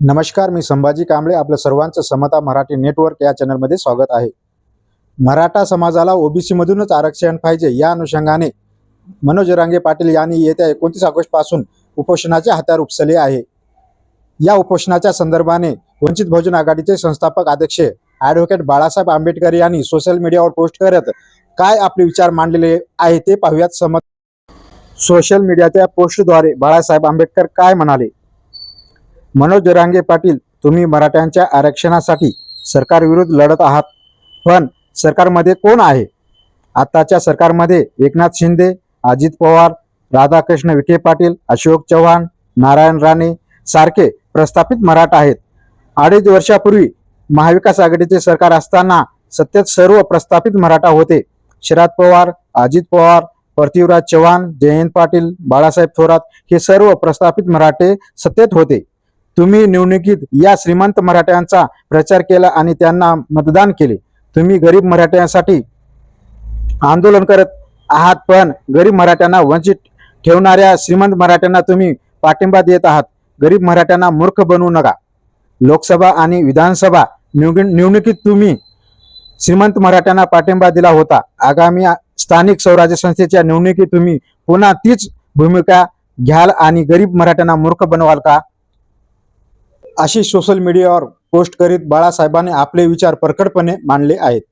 नमस्कार मी संभाजी कांबळे. आपलं सर्वांचं समता मराठी नेटवर्क या चॅनलमध्ये स्वागत आहे. मराठा समाजाला ओबीसीमधूनच आरक्षण पाहिजे या अनुषंगाने मनोज रांगे पाटील यांनी येत्या एकोणतीस ऑगस्टपासून उपोषणाचे हातार उपसले आहे. या उपोषणाच्या संदर्भाने वंचित बहुजन आघाडीचे संस्थापक अध्यक्ष ॲडव्होकेट बाळासाहेब आंबेडकर यांनी सोशल मीडियावर पोस्ट करत काय आपले विचार मांडलेले आहे ते पाहूयात. समज सोशल मीडियाच्या पोस्टद्वारे बाळासाहेब आंबेडकर काय म्हणाले? मनोज रांगे पाटील तुम्ही मराठ्यांच्या आरक्षणासाठी सरकारविरुद्ध लढत आहात. पण सरकारमध्ये कोण आहे? आताच्या सरकारमध्ये एकनाथ शिंदे अजित पवार राधाकृष्ण विखे पाटील अशोक चव्हाण नारायण राणे सारखे प्रस्थापित मराठा आहेत. अडीच वर्षापूर्वी महाविकास आघाडीचे सरकार असताना सत्तेत सर्व प्रस्थापित मराठा होते. शरद पवार अजित पवार पृथ्वीराज चव्हाण जयंत पाटील बाळासाहेब थोरात हे सर्व प्रस्थापित मराठे सत्तेत होते. तुम्ही निवडणुकीत या श्रीमंत मराठ्यांचा प्रचार केला आणि त्यांना मतदान केले. तुम्ही गरीब मराठ्यांसाठी आंदोलन करत आहात पण गरीब मराठ्यांना वंचित ठेवणाऱ्या श्रीमंत मराठ्यांना तुम्ही पाठिंबा देत आहात. गरीब मराठ्यांना मूर्ख बनवू नका. लोकसभा आणि विधानसभा निवडणुकीत तुम्ही श्रीमंत मराठ्यांना पाठिंबा दिला होता. आगामी स्थानिक स्वराज्य संस्थेच्या निवडणुकीत तुम्ही पुन्हा तीच भूमिका घ्याल आणि गरीब मराठ्यांना मूर्ख बनवाल का? अशी सोशल मीडियावर पोस्ट करीत बाळासाहेबांनी आपले विचार प्रकटपणे मांडले आहेत.